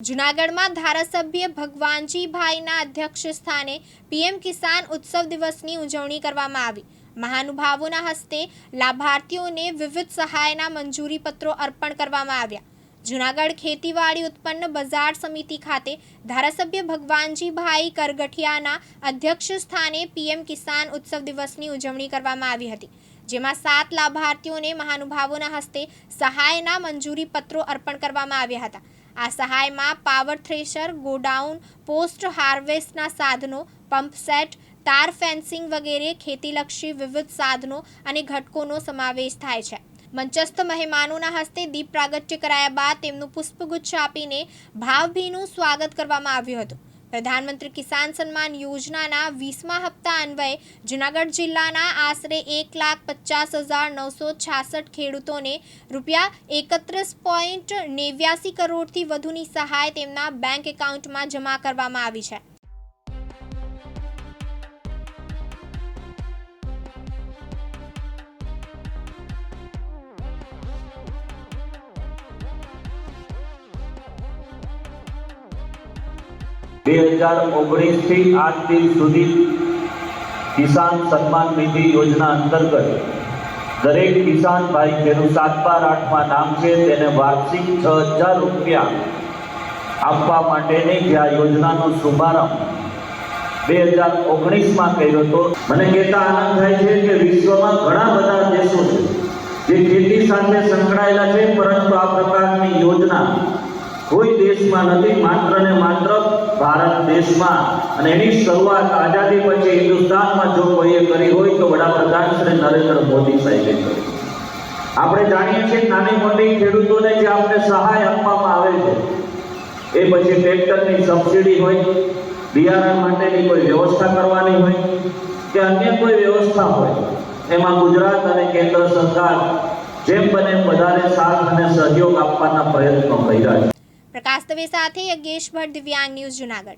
જૂનાગઢમાં ધારાસભ્ય ભગવાનજીભાઈના અધ્યક્ષ સ્થાને પીએમ કિસાન ઉત્સવ દિવસની ઉજવણી કરવામાં આવી. મહાનુભાવોના હસ્તે લાભાર્થીઓને વિવિધ સહાયના મંજૂરી પત્રો અર્પણ કરવામાં આવ્યા. જુનાગઢ ખેતીવાડી ઉત્પન્ન બજાર સમિતિ ખાતે ધારાસભ્ય ભગવાનજીભાઈ કરગઠિયાના અધ્યક્ષ સ્થાને પીએમ કિસાન ઉત્સવ દિવસની ઉજવણી કરવામાં આવી હતી, જેમાં સાત લાભાર્થીઓને મહાનુભાવોના હસ્તે સહાયના મંજૂરી પત્રો અર્પણ કરવામાં આવ્યા હતા. આ સહાયમાં પાવર થ્રેશર, ગોડાઉન, પોસ્ટ હાર્વેસ્ટના સાધનો, પંપ સેટ, તાર ફેન્સિંગ વગેરે ખેતીલક્ષી વિવિધ સાધનો અને ઘટકોનો સમાવેશ થાય છે. મંચસ્થ મહેમાનોના હસ્તે દીપ પ્રાગટ્ય કરાયા બાદ તેમનું પુષ્પગુચ્છ આપીને ભાવભીનું સ્વાગત કરવામાં આવ્યું હતું. પ્રધાનમંત્રી કિસાન સન્માન યોજનાના વીસમા હપ્તા અન્વયે જૂનાગઢ જિલ્લાના આશરે એક લાખ પચાસ હજાર નવસો છાસઠ ખેડૂતોને રૂપિયા એકત્રીસ પોઈન્ટ નેવ્યાસી કરોડથી વધુની સહાય તેમના બેંક એકાઉન્ટમાં જમા કરવામાં આવી છે. બે હજાર ઓગણીસથી આજ દિન સુધી કિસાન સન્માન નિધિ યોજના અંતર્ગત દરેક કિસાન ભાઈ જેનું સાત બાર આઠમાં નામ છે. તેને વાર્ષિક છ હજાર રૂપિયા આપવા માટેની જે આ યોજનાનો શુભારંભ બે હજાર ઓગણીસમાં કર્યો હતો. મને કહેતા આનંદ થાય છે કે વિશ્વમાં ઘણા બધા દેશો છે જે ખેતી સાથે સંકળાયેલા છે, પરંતુ આ પ્રકારની યોજના કોઈ દેશમાં નથી, માત્ર ને માત્ર ભારત દેશમાં. અને એની શરૂઆત આઝાદી પછી હિન્દુસ્તાનમાં જો કોઈએ કરી હોય તો વડાપ્રધાન શ્રી નરેન્દ્ર મોદી સાહેબે કરી. આપણે જાણીએ છીએ નાની મોટી ખેડૂતોને જે આપણે સહાય આપવામાં આવે છે, એ પછી ટ્રેક્ટરની સબસિડી હોય, બિયારણ માટેની કોઈ વ્યવસ્થા કરવાની હોય, કે અન્ય કોઈ વ્યવસ્થા હોય, એમાં ગુજરાત અને કેન્દ્ર સરકાર જેમ બને વધારે સાથ અને સહયોગ આપવાના પ્રયત્નો કર્યા છે. દવે સાથે યજ્ઞેશ ભટ્ટ દિવ્યાંગ ન્યૂઝ જૂનાગઢ.